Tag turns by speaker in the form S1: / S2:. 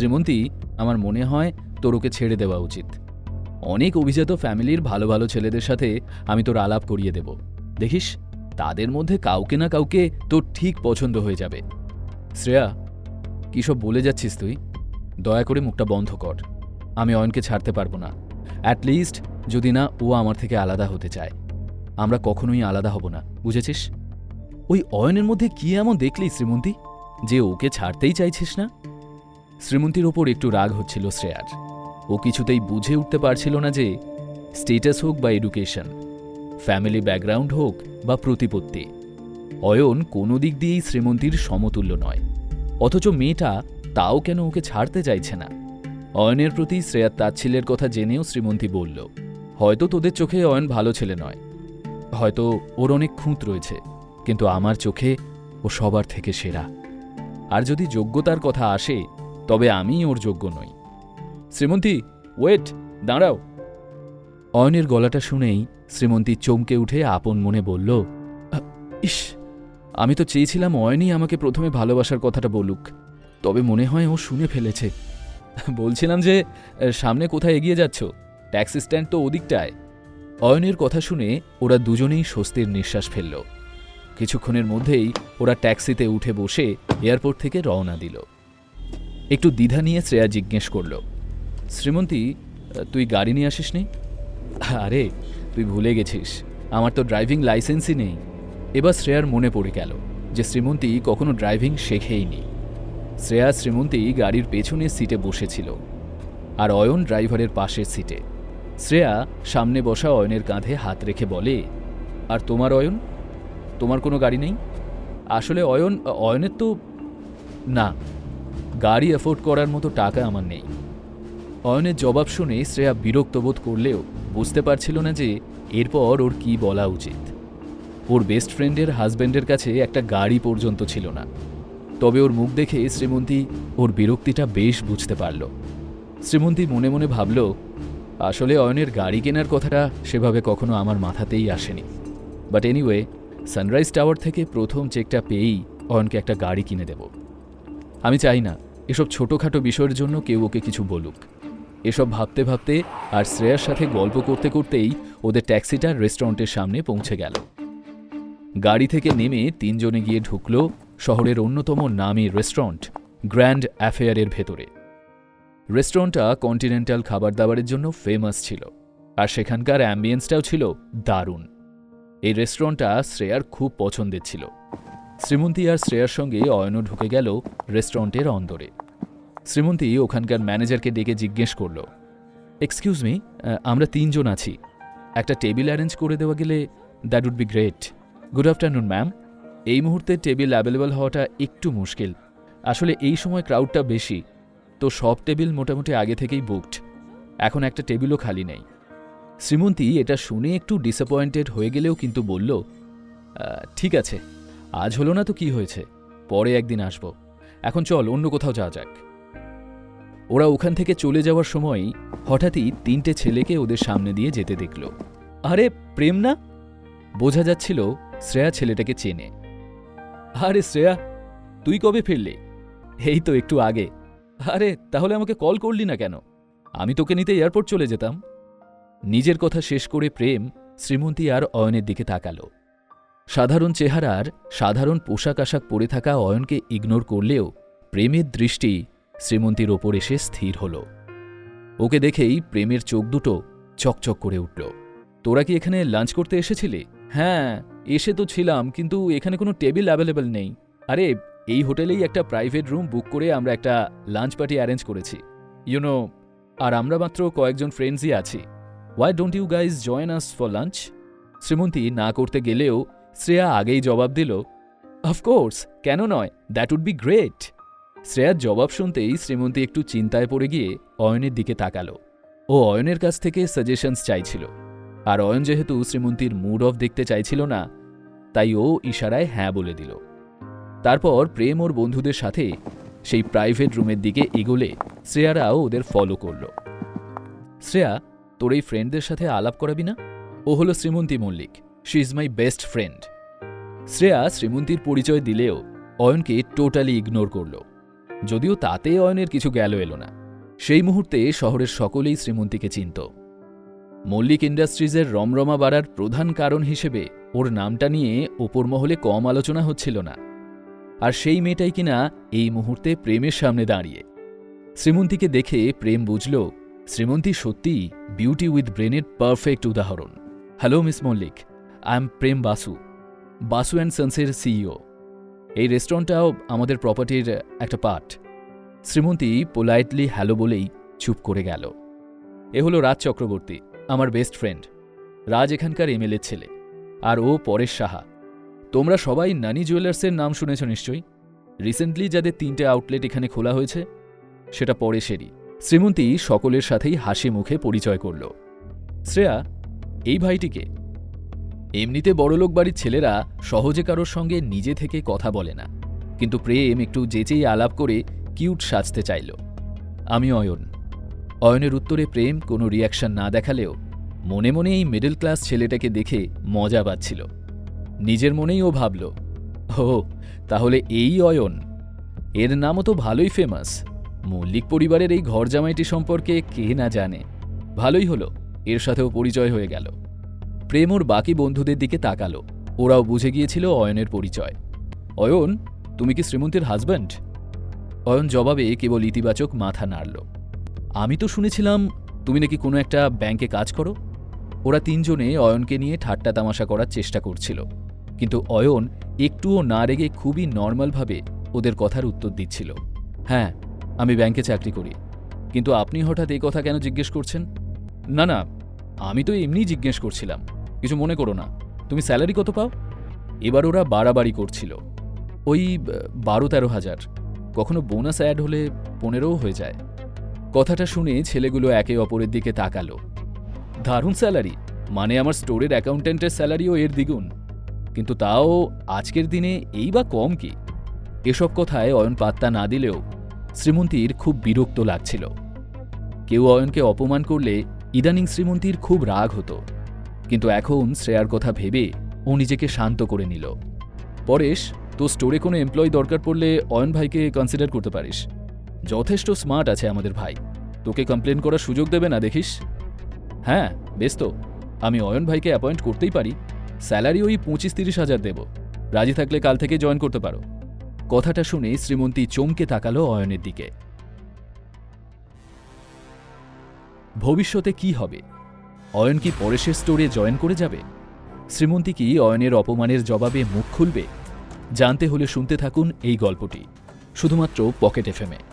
S1: শ্রীমন্তী, আমার মনে হয় তোর ওকে ছেড়ে দেওয়া উচিত। অনেক অভিজাত ফ্যামিলির ভালো ভালো ছেলেদের সাথে আমি তোর আলাপ করিয়ে দেব। দেখিস, তাদের মধ্যে কাউকে না কাউকে তোর ঠিক পছন্দ হয়ে যাবে। শ্রেয়া, কী সব বলে যাচ্ছিস তুই? দয়া করে মুখটা বন্ধ কর। আমি অয়নকে ছাড়তে পারব না। অ্যাটলিস্ট যদি না, ও আমার থেকে আলাদা হতে চায়। আমরা কখনোই আলাদা হব না, বুঝেছিস? ওই অয়নের মধ্যে কি এমন দেখলি শ্রীমন্তী? যে ওকে ছাড়তেই চাইছিস না? শ্রীমন্তীর ওপর একটু রাগ হচ্ছিল শ্রেয়ার। ও কিছুতেই বুঝে উঠতে পারছিল না যে স্টেটাস হোক বা এডুকেশন ফ্যামিলি ব্যাকগ্রাউন্ড হোক বা প্রতিপত্তি, অয়ন কোনো দিক দিয়েই শ্রীমন্তীর সমতুল্য নয়। অথচ মেয়েটা তাও কেন ওকে ছাড়তে চাইছে না? অয়নের প্রতি শ্রেয়ার তাচ্ছিলের কথা জেনেও শ্রীমন্তী বলল, হয়তো তোদের চোখে অয়ন ভালো ছেলে নয়। হয়তো ওর অনেক খুঁত রয়েছে, কিন্তু আমার চোখে ও সবার থেকে সেরা। আর যদি যোগ্যতার কথা আসে তবে আমি ওর যোগ্য নই। শ্রীমন্তী ওয়েট দাঁড়াও। অয়নের গলাটা শুনেই শ্রীমন্তী চমকে উঠে আপন মনে বলল "আ, ইস আমি তো চেয়েছিলাম অয়নই আমাকে প্রথমে ভালোবাসার কথাটা বলুক তবে মনে হয় ও শুনে ফেলেছে। বলছিলাম যে সামনে কোথায় এগিয়ে যাচ্ছ? ট্যাক্সি স্ট্যান্ড তো ওদিকটায়। অয়নের কথা শুনে ওরা দুজনেই স্বস্তির নিঃশ্বাস ফেলল। কিছুক্ষণের মধ্যেই ওরা ট্যাক্সিতে উঠে বসে এয়ারপোর্ট থেকে রওনা দিল। একটু দ্বিধা নিয়ে শ্রেয়া জিজ্ঞেস করল, শ্রীমন্তী, তুই গাড়ি নিয়ে আসিস নি আরে, তুই ভুলে গেছিস, আমার তো ড্রাইভিং লাইসেন্সই নেই। এবার শ্রেয়ার মনে পড়ে গেল যে শ্রীমন্তী কখনো ড্রাইভিং শেখেইনি। শ্রেয়া শ্রীমন্তী গাড়ির পেছনের সিটে বসেছিল আর অয়ন ড্রাইভারের পাশের সিটে। শ্রেয়া সামনে বসা অয়নের কাঁধে হাত রেখে বলে, আর তোমার অয়ন? তোমার কোনো গাড়ি নেই? আসলে অয়ন, অয়নের তো, না। গাড়ি অ্যাফোর্ড করার মতো টাকা আমার নেই। অয়নের জবাব শুনে শ্রেয়া বিরক্ত বোধ করলেও বুঝতে পারছিল না যে এরপর ওর কি বলা উচিত। ওর বেস্ট ফ্রেন্ডের হাজব্যান্ডের কাছে একটা গাড়ি পর্যন্ত ছিল না। তবে ওর মুখ দেখে শ্রীমন্তী ওর বিরক্তিটা বেশ বুঝতে পারল। শ্রীমন্তী মনে মনে ভাবল, আসলে অয়নের গাড়ি কেনার কথাটা সেভাবে কখনো আমার মাথাতেই আসেনি। বাট এনিওয়ে সানরাইজ টাওয়ার থেকে প্রথম চেকটা পেয়েই অয়নকে একটা গাড়ি কিনে দেব। আমি চাই না, এসব ছোটোখাটো বিষয়ের জন্য কেউ ওকে কিছু বলুক। এসব ভাবতে ভাবতে আর শ্রেয়ার সাথে গল্প করতে করতেই ওদের ট্যাক্সিটা রেস্টুরেন্টের সামনে পৌঁছে গেল। গাড়ি থেকে নেমে তিনজনে গিয়ে ঢুকল শহরের অন্যতম নামী রেস্টুরেন্ট, গ্র্যান্ড অ্যাফেয়ারের ভেতরে। রেস্টুরেন্টটা কন্টিনেন্টাল খাবার দাবারের জন্য ফেমাস ছিল, আর সেখানকার অ্যাম্বিয়েন্সটাও ছিল দারুণ। এই রেস্টুরেন্টটা শ্রেয়ার খুব পছন্দের ছিল। শ্রীমন্তী আর শ্রেয়ার সঙ্গে অয়নও ঢুকে গেল রেস্টুরেন্টের অন্দরে। শ্রীমন্তী ওখানকার ম্যানেজারকে ডেকে জিজ্ঞেস করল এক্সকিউজ মি আমরা তিনজন আছি। একটা টেবিল অ্যারেঞ্জ করে দেওয়া গেলে that would be great good afternoon ma'am এই মুহূর্তে টেবিল অ্যাভেলেবল হওয়াটা একটু মুশকিল। আসলে এই সময় ক্রাউডটা বেশি। তো সব টেবিল মোটামুটি আগে থেকেই বুকড এখন একটা টেবিলও খালি নেই। শ্রীমন্তী এটা শুনে একটু ডিসঅ্যাপয়েন্টেড হয়ে গেলেও কিন্তু বলল ঠিক আছে। আজ হলো না তো কি হয়েছে? পরে একদিন আসব। এখন চল, অন্য কোথাও যাওয়া যাক। ওরা ওখান থেকে চলে যাওয়ার সময় হঠাৎই তিনটে ছেলেকে ওদের সামনে দিয়ে যেতে দেখল। আরে, প্রেম না? বোঝা যাচ্ছিল শ্রেয়া ছেলেটাকে চেনে। আরে শ্রেয়া, তুই কবে ফিরলি? এই তো একটু আগে। আরে, তাহলে আমাকে কল করলি না কেন? আমি তোকে নিতে এয়ারপোর্ট চলে যেতাম। নিজের কথা শেষ করে প্রেম শ্রীমন্তী আর অয়নের দিকে তাকালো। সাধারণ চেহারার সাধারণ পোশাক আশাক পরে থাকা অয়নকে ইগনোর করলেও প্রেমের দৃষ্টি শ্রীমন্তীর ওপর এসে স্থির হল। ওকে দেখেই প্রেমের চোখ দুটো চকচক করে উঠল। তোরা কি এখানে লাঞ্চ করতে এসেছিলি? হ্যাঁ এসে তো ছিলাম, কিন্তু এখানে কোনো টেবিল অ্যাভেলেবেল নেই। আরে, এই হোটেলেই একটা প্রাইভেট রুম বুক করে আমরা একটা লাঞ্চ পার্টি অ্যারেঞ্জ করেছি। ইউনো আর আমরা মাত্র কয়েকজন ফ্রেন্ডসই আছি। Why don't you guys join us for lunch Srimanti না করতে গেলেও শ্রেয়া আগেই জবাব দিল অফকোর্স কেন নয়? দ্যাট উড বি গ্রেট শ্রেয়ার জবাব শুনতেই শ্রীমন্তী একটু চিন্তায় পড়ে গিয়ে অয়নের দিকে তাকালো। ও অয়নের কাছ থেকে সাজেশনস চাইছিল। আর অয়ন যেহেতু শ্রীমন্তীর মুড অফ দেখতে চাইছিল না, তাই ও ইশারায় হ্যাঁ বলে দিল। তারপর প্রেম ওর বন্ধুদের সাথে সেই প্রাইভেট রুমের দিকে এগোলে শ্রেয়ারাও ওদের ফলো করল। শ্রেয়া, তোর এই ফ্রেন্ডদের সাথে আলাপ করাবি না? ও হলো Srimanti Mallick. She is my best friend Shreya শ্রীমন্তীর পরিচয় দিলেও অয়নকে টোটালি ইগনোর করল। যদিও তাতে অয়নের কিছু গেল এলো না। সেই মুহূর্তে শহরের সকলেই শ্রীমন্তীকে চিনত। মল্লিক ইন্ডাস্ট্রিজের রমরমা বাড়ার প্রধান কারণ হিসেবে ওর নামটা নিয়ে ওপর মহলে কম আলোচনা হচ্ছিল না। আর সেই মেয়েটাই কিনা এই মুহূর্তে প্রেমের সামনে দাঁড়িয়ে। শ্রীমন্তীকে দেখে প্রেম বুঝল, শ্রীমন্তী সত্যিই বিউটি উইথ ব্রেনের পারফেক্ট উদাহরণ। Hello miss Mallick. I am Prem Basu Basu and সন্সের CEO এই রেস্টুরেন্টটাও আমাদের প্রপার্টির একটা পার্ট শ্রীমন্তী পোলাইটলি হ্যালো বলেই চুপ করে গেল। এ হলো রাজ চক্রবর্তী, আমার বেস্ট ফ্রেন্ড রাজ এখানকার এমএলএ ছেলে, আর ও পরেশ সাহা। তোমরা সবাই নানি জুয়েলার্সের নাম শুনেছ নিশ্চয়ই? রিসেন্টলি যাদের তিনটে আউটলেট এখানে খোলা হয়েছে, সেটা পরেশেরই। শ্রীমন্তী সকলের সাথেই হাসি মুখে পরিচয় করল। শ্রেয়া, এই ভাইটিকে এমনিতে বড়লোক বাড়ির ছেলেরা সহজে কারোর সঙ্গে নিজে থেকে কথা বলে না। কিন্তু প্রেম একটু যেচেই আলাপ করে কিউট সাজতে চাইল। আমি অয়ন। অয়নের উত্তরে প্রেম কোনো রিয়াকশন না দেখালেও মনে মনে এই মিডল ক্লাস ছেলেটাকে দেখে মজা পাচ্ছিল। নিজের মনেই ও ভাবল, ও, তাহলে এই অয়ন? এর নামও তো ভালোই ফেমাস মল্লিক পরিবারের এই ঘর জামাইটি সম্পর্কে কে না জানে। ভালোই হলো, এর সাথেও পরিচয় হয়ে গেল। প্রেম ওর বাকি বন্ধুদের দিকে তাকালো। ওরাও বুঝে গিয়েছিল অয়নের পরিচয়। অয়ন, তুমি কি শ্রীমন্তীর হাজব্যান্ড অয়ন জবাবে কেবল ইতিবাচক মাথা নাড়ল। আমি তো শুনেছিলাম, তুমি নাকি কোনো একটা ব্যাংকে কাজ করো? ওরা তিনজনে অয়নকে নিয়ে ঠাট্টা তামাশা করার চেষ্টা করছিল। কিন্তু অয়ন একটুও না রেগে খুবই নর্মালভাবে ওদের কথার উত্তর দিচ্ছিল। হ্যাঁ আমি ব্যাংকে চাকরি করি। কিন্তু আপনি হঠাৎ এই কথা কেন জিজ্ঞেস করছেন? না না, আমি তো এমনিই জিজ্ঞেস করছিলাম। কিছু মনে করো না। তুমি স্যালারি কত পাও? এবার ওরা বাড়াবাড়ি করছিল। ওই বারো তেরো হাজার। কখনো বোনাস অ্যাড হলে পনেরোও হয়ে যায়। কথাটা শুনে ছেলেগুলো একে অপরের দিকে তাকালো। দারুণ স্যালারি। মানে আমার স্টোরের অ্যাকাউন্ট্যান্টের স্যালারিও এর দ্বিগুণ। কিন্তু তাও আজকের দিনে এই বা কম কি? এসব কথায় অয়ন পাত্তা না দিলেও শ্রীমন্তীর খুব বিরক্ত লাগছিল। কেউ অয়নকে অপমান করলে ইদানিং শ্রীমন্তীর খুব রাগ হতো। কিন্তু এখন শ্রেয়ার কথা ভেবে ও নিজেকে শান্ত করে নিল। পরেশ তো স্টোরে কোনো এমপ্লয়ি দরকার পড়লে অয়ন ভাইকে কনসিডার করতে পারিস। যথেষ্ট স্মার্ট আছে আমাদের ভাই। তোকে কমপ্লেন করার সুযোগ দেবে না, দেখিস? হ্যাঁ বেশ তো। আমি অয়ন ভাইকে অ্যাপয়েন্ট করতেই পারি। স্যালারি ওই পঁচিশ তিরিশ হাজার দেব। রাজি থাকলে কাল থেকে জয়েন করতে পারো। কথাটা শুনে শ্রীমন্তী চমকে তাকালো অয়নের দিকে। ভবিষ্যতে কি হবে? অয়ন কি পরেশের স্টোরে জয়েন করে যাবে? শ্রীমন্তী কি অয়নের অপমানের জবাবে মুখ খুলবে? জানতে হলে শুনতে থাকুন এই গল্পটি, শুধুমাত্র পকেট এফএমে